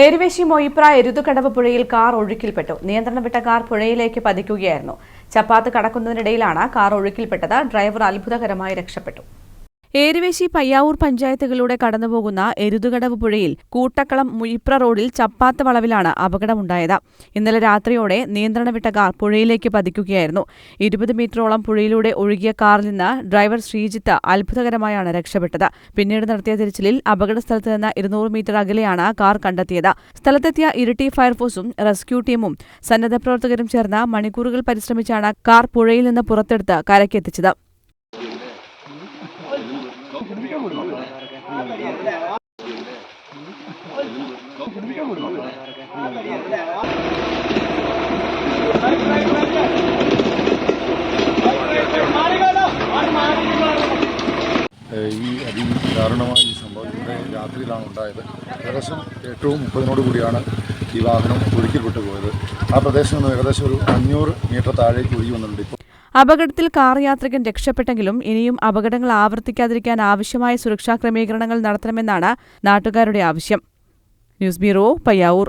ഏരുവേശി മൊയ്പ്ര എരുതുകടവ് പുഴയിൽ കാർ ഒഴുക്കിൽപ്പെട്ടു. നിയന്ത്രണം വിട്ട കാർ പുഴയിലേക്ക് പതിക്കുകയായിരുന്നു. ചപ്പാത്ത് കടക്കുന്നതിനിടയിലാണ് കാർ ഒഴുക്കിൽപ്പെട്ടത്. ഡ്രൈവർ അത്ഭുതകരമായി രക്ഷപ്പെട്ടു. ഏരുവേശി പയ്യാവൂർ പഞ്ചായത്തുകളിലൂടെ കടന്നുപോകുന്ന എരുതുകടവ് പുഴയിൽ കൂട്ടക്കളം മുയിപ്ര റോഡിൽ ചപ്പാത്ത വളവിലാണ് അപകടമുണ്ടായത്. ഇന്നലെ രാത്രിയോടെ നിയന്ത്രണ വിട്ട കാർ പുഴയിലേക്ക് പതിക്കുകയായിരുന്നു. ഇരുപത് മീറ്ററോളം പുഴയിലൂടെ ഒഴുകിയ കാറിൽ നിന്ന് ഡ്രൈവർ ശ്രീജിത്ത് അത്ഭുതകരമായാണ് രക്ഷപ്പെട്ടത്. പിന്നീട് നടത്തിയ തിരച്ചിലിൽ അപകടസ്ഥലത്ത് നിന്ന് ഇരുന്നൂറ് മീറ്റർ അകലെയാണ് കാർ കണ്ടെത്തിയത്. സ്ഥലത്തെത്തിയ ഇരിട്ടി ഫയർഫോഴ്സും റെസ്ക്യൂ ടീമും സന്നദ്ധ പ്രവർത്തകരും ചേർന്ന് മണിക്കൂറുകൾ പരിശ്രമിച്ചാണ് കാർ പുഴയിൽ നിന്ന് പുറത്തെടുത്ത് കരയ്ക്കെത്തിച്ചത്. ഈ അതിദാരുണമായ ഈ സംഭവം ഇവിടെ രാത്രിയിലാണ് ഉണ്ടായത്. ഏകദേശം ഏറ്റവും മുപ്പതിനോട് കൂടിയാണ് ഈ വാഹനം ഒഴുക്കിൽപ്പെട്ടു പോയത് ആ പ്രദേശത്ത് നിന്ന് ഏകദേശം ഒരു അഞ്ഞൂറ് മീറ്റർ താഴേക്ക് ഒഴുകി വന്നിട്ടുണ്ട് ഇപ്പോൾ. അപകടത്തിൽ കാർ യാത്രികൻ രക്ഷപ്പെട്ടെങ്കിലും ഇനിയും അപകടങ്ങൾ ആവർത്തിക്കാതിരിക്കാൻ ആവശ്യമായ സുരക്ഷാ ക്രമീകരണങ്ങൾ നടത്തണമെന്നാണ് നാട്ടുകാരുടെ ആവശ്യം. News bureau Payyavoor.